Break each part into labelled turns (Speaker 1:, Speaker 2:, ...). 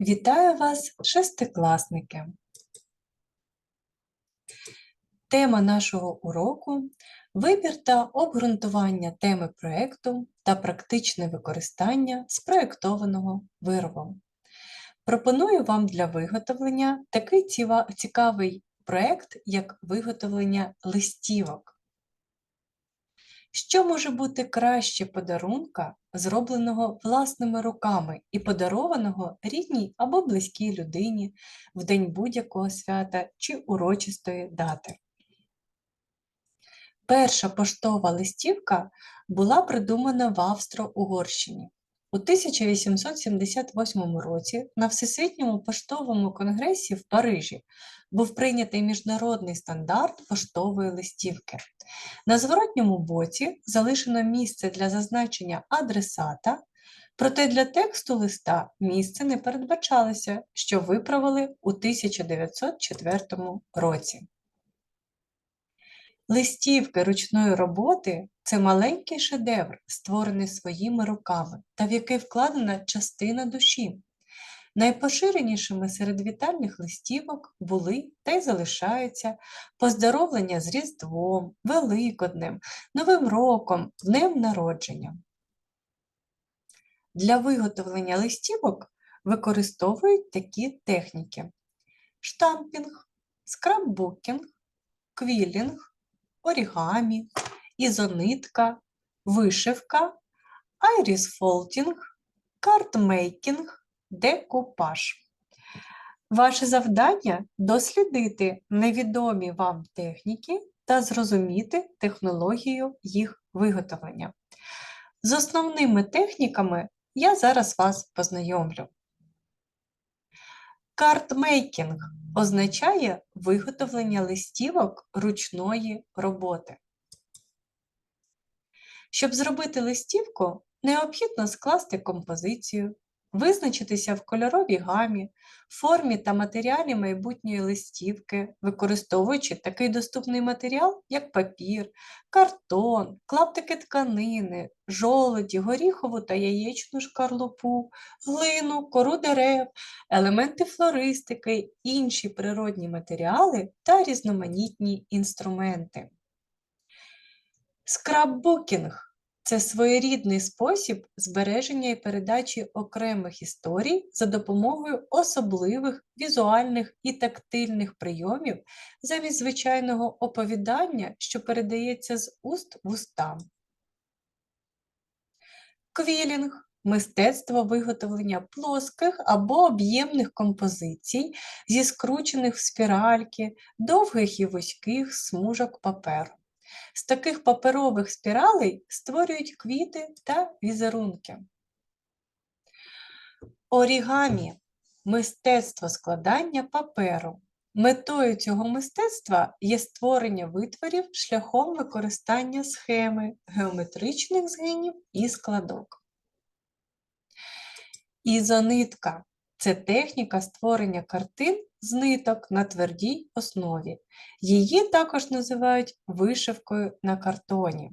Speaker 1: Вітаю вас, шестикласники! Тема нашого уроку вибір та обґрунтування теми проєкту та практичне використання спроєктованого виробу. Пропоную вам для виготовлення такий цікавий проєкт, як виготовлення листівок. Що може бути краще подарунка, зробленого власними руками і подарованого рідній або близькій людині в день будь-якого свята чи урочистої дати? Перша поштова листівка була придумана в Австро-Угорщині. У 1878 році на Всесвітньому поштовому конгресі в Парижі був прийнятий міжнародний стандарт поштової листівки. На зворотньому боці залишено місце для зазначення адресата, проте для тексту листа місце не передбачалося, що виправили у 1904 році. Листівки ручної роботи це маленький шедевр, створений своїми руками та в який вкладена частина душі. Найпоширенішими серед вітальних листівок були та й залишаються поздоровлення з Різдвом, Великоднем, Новим роком, Днем народження. Для виготовлення листівок використовують такі техніки: штампінг, скраббукінг, квілінг, орігамі, ізонитка, вишивка, айрісфолтінг, картмейкінг, декупаж. Ваше завдання дослідити невідомі вам техніки та зрозуміти технологію їх виготовлення. З основними техніками я зараз вас познайомлю. Картмейкінг означає виготовлення листівок ручної роботи. Щоб зробити листівку, необхідно скласти композицію, визначитися в кольоровій гамі, формі та матеріалі майбутньої листівки, використовуючи такий доступний матеріал, як папір, картон, клаптики тканини, жолоді, горіхову та яєчну шкарлупу, глину, кору дерев, елементи флористики, інші природні матеріали та різноманітні інструменти. Скраббукінг це своєрідний спосіб збереження і передачі окремих історій за допомогою особливих візуальних і тактильних прийомів замість звичайного оповідання, що передається з уст в уста. Квілінг мистецтво виготовлення плоских або об'ємних композицій зі скручених в спіральки, довгих і вузьких смужок паперу. З таких паперових спіралей створюють квіти та візерунки. Орігамі мистецтво складання паперу. Метою цього мистецтва є створення витворів шляхом використання схеми, геометричних згинів і складок. Ізонитка це техніка створення картин з ниток на твердій основі. Її також називають вишивкою на картоні.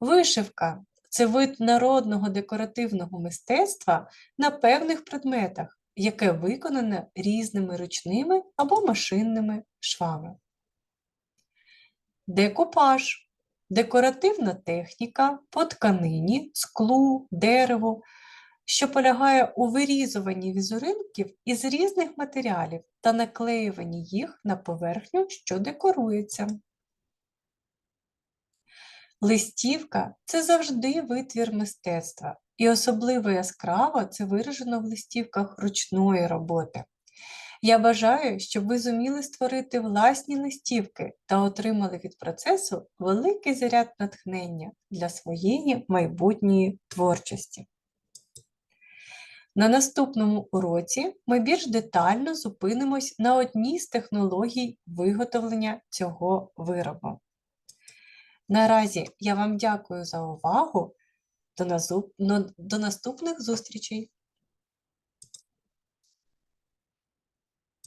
Speaker 1: Вишивка це вид народного декоративного мистецтва на певних предметах, яке виконане різними ручними або машинними швами. Декупаж декоративна техніка по тканині, склу, дереву, що полягає у вирізуванні візерунків із різних матеріалів та наклеюванні їх на поверхню, що декорується. Листівка це завжди витвір мистецтва, і особливо яскраво це виражено в листівках ручної роботи. Я бажаю, щоб ви зуміли створити власні листівки та отримали від процесу великий заряд натхнення для своєї майбутньої творчості. На наступному уроці ми більш детально зупинимось на одній з технологій виготовлення цього виробу. Наразі я вам дякую за увагу. До наступних зустрічей!